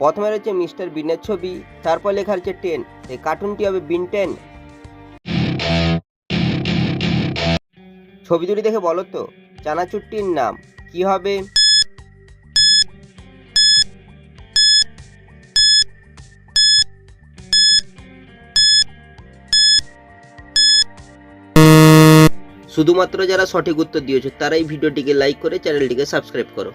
প্রথমে রয়েছে মিস্টার বিনের ছবি, তারপর লেখা রয়েছে টেন। এই কার্টুনটি হবে বিন টেন। ছবি দুটি দেখে বলো তো, চানাচুরটির নাম, কি হবে? শুধুমাত্র যারা সঠিক উত্তর দিয়েছ, তারাই ভিডিওটিকে লাইক করে চ্যানেলটিকে সাবস্ক্রাইব করো।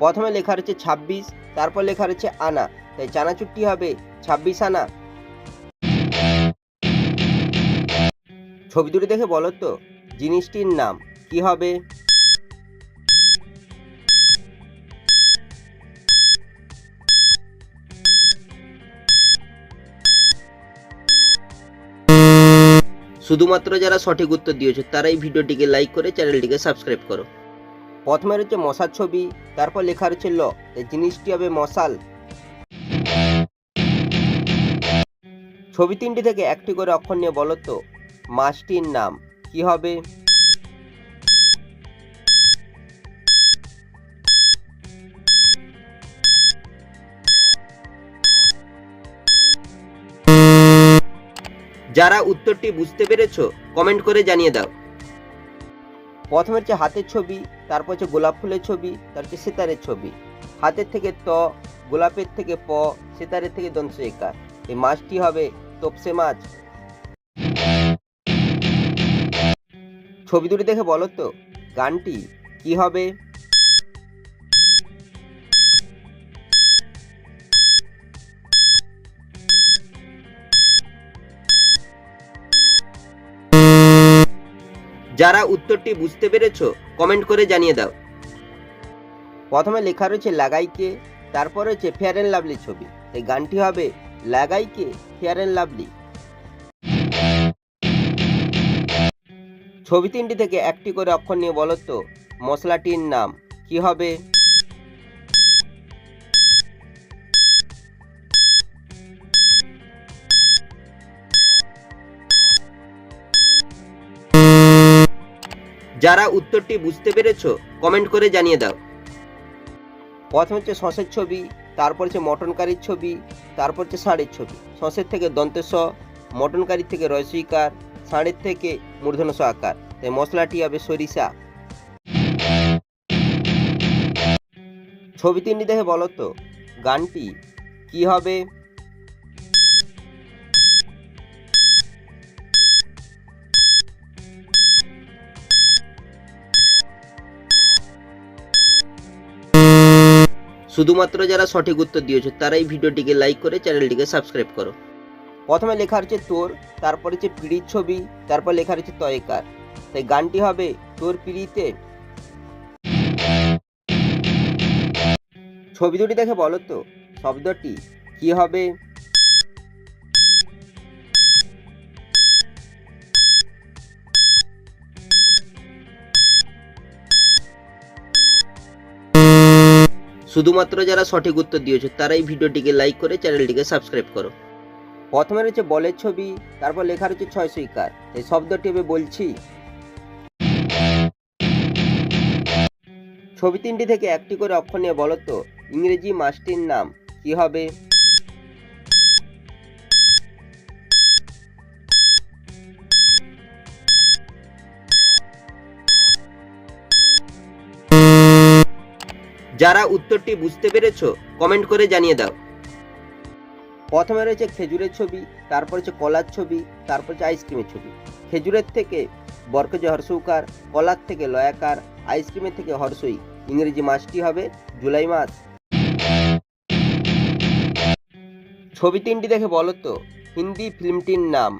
প্রথমে লেখা রয়েছে ছাব্বিশ, তারপর লেখা রয়েছে আনা। তাই চানাচুরটি হবে ছাব্বিশ আনা। ছবি দুটি দেখে বলো তো, জিনিসটির নাম কি হবে? শুধুমাত্র যারা সঠিক উত্তর দিয়েছ, তারাই ভিডিওটিকে লাইক করে চ্যানেলটিকে সাবস্ক্রাইব করো। প্রথমে রয়েছে মশার ছবি, তারপর লেখা রয়েছে ল। এই জিনিসটি হবে মশাল। ছবি তিনটি থেকে একটি করে অক্ষর নিয়ে বলো তো। মাছটির নাম কি হবে? যারা উত্তরটি বুঝতে পেরেছ কমেন্ট করে জানিয়ে দাও। প্রথমে হচ্ছে হাতের ছবি, তারপর হচ্ছে গোলাপ ফুলের ছবি, তারপর হচ্ছে সেতারের ছবি। হাতের থেকে ত, গোলাপের থেকে প, সেতারের থেকে দন্ত একার। এই মাছটি হবে তপসে মাছ। ছবি দুটি দেখে বলো তো, গানটি কি হবে? যারা উত্তরটি বুঝতে পেরেছ কমেন্ট করে জানিয়ে দাও। প্রথমে লেখা রয়েছে লাগাইকে তারপর রয়েছে ফেয়ার অ্যান্ড লাভলি ছবি। এই গানটি হবে লাগাইকে ফেয়ার অ্যান্ড লাভলি ছবি তিনটি থেকে একটি করে অক্ষর নিয়ে বলো তো, মশলাটির নাম। কি হবে? যারা উত্তরটি বুঝতে পেরেছ কমেন্ট করে জানিয়ে দাও। প্রথম হচ্ছে সসের ছবি, তারপর হচ্ছে মটন কারির ছবি, তারপর হচ্ছে ষাঁড়ের ছবি। সসের থেকে দন্তেস মটন কারির থেকে রয়সইকার ষাঁড়ের থেকে মূর্ধনস আকার। তাই মশলাটি হবে সরিষা। ছবি তিনটি দেখে বলো তো, গানটি কি হবে? শুধুমাত্র যারা সঠিক উত্তর দিয়েছ তারাই ভিডিওটিকে লাইক করে চ্যানেলটিকে সাবস্ক্রাইব করো। প্রথমে লেখা রয়েছে তোর, তারপর হচ্ছে পিড়ির ছবি, তারপর লেখা রয়েছে তয়কার। তাই গানটি হবে তোর পিড়িতে। ছবি দুটি দেখে বলো তো, শব্দটি কি হবে? শুধুমাত্র যারা সঠিক উত্তর দিয়েছ, তারাই ভিডিওটিকে লাইক করে চ্যানেলটিকে সাবস্ক্রাইব করো। প্রথমে রয়েছে বলের ছবি, তারপর লেখা রয়েছে ছয় সুইকার এই শব্দটি আমি বলছি। ছবি তিনটি থেকে একটি করে অক্ষর নিয়ে বলো তো, ইংরেজি মাসটির নাম কি হবে? যারা উত্তরটি বুঝতে পেরেছ কমেন্ট করে জানিয়ে দাও। প্রথমে রয়েছে খেজুরের ছবি, তারপর হচ্ছে কলার ছবি, তারপর হচ্ছে আইসক্রিমের ছবি। খেজুরের থেকে বরকজ হর্ষৌকার, কলার থেকে লয়াকার আইসক্রিমের থেকে হর্ষই। ইংরেজি মাসটি হবে? জুলাই মাস। ছবি তিনটি দেখে বলো তো, হিন্দি ফিল্মটির নাম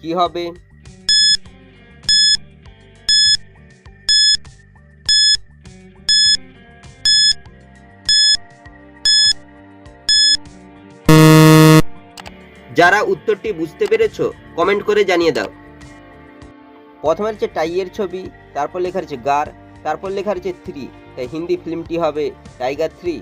কি হবে? যারা উত্তরটি বুঝতে পেরেছ কমেন্ট করে জানিয়ে দাও। প্রথমে হচ্ছে টাইয়ের ছবি, তারপর লেখা রয়েছে গার, তারপর লেখা রয়েছে থ্রি, তাই হিন্দি ফিল্মটি হবে টাইগার থ্রি।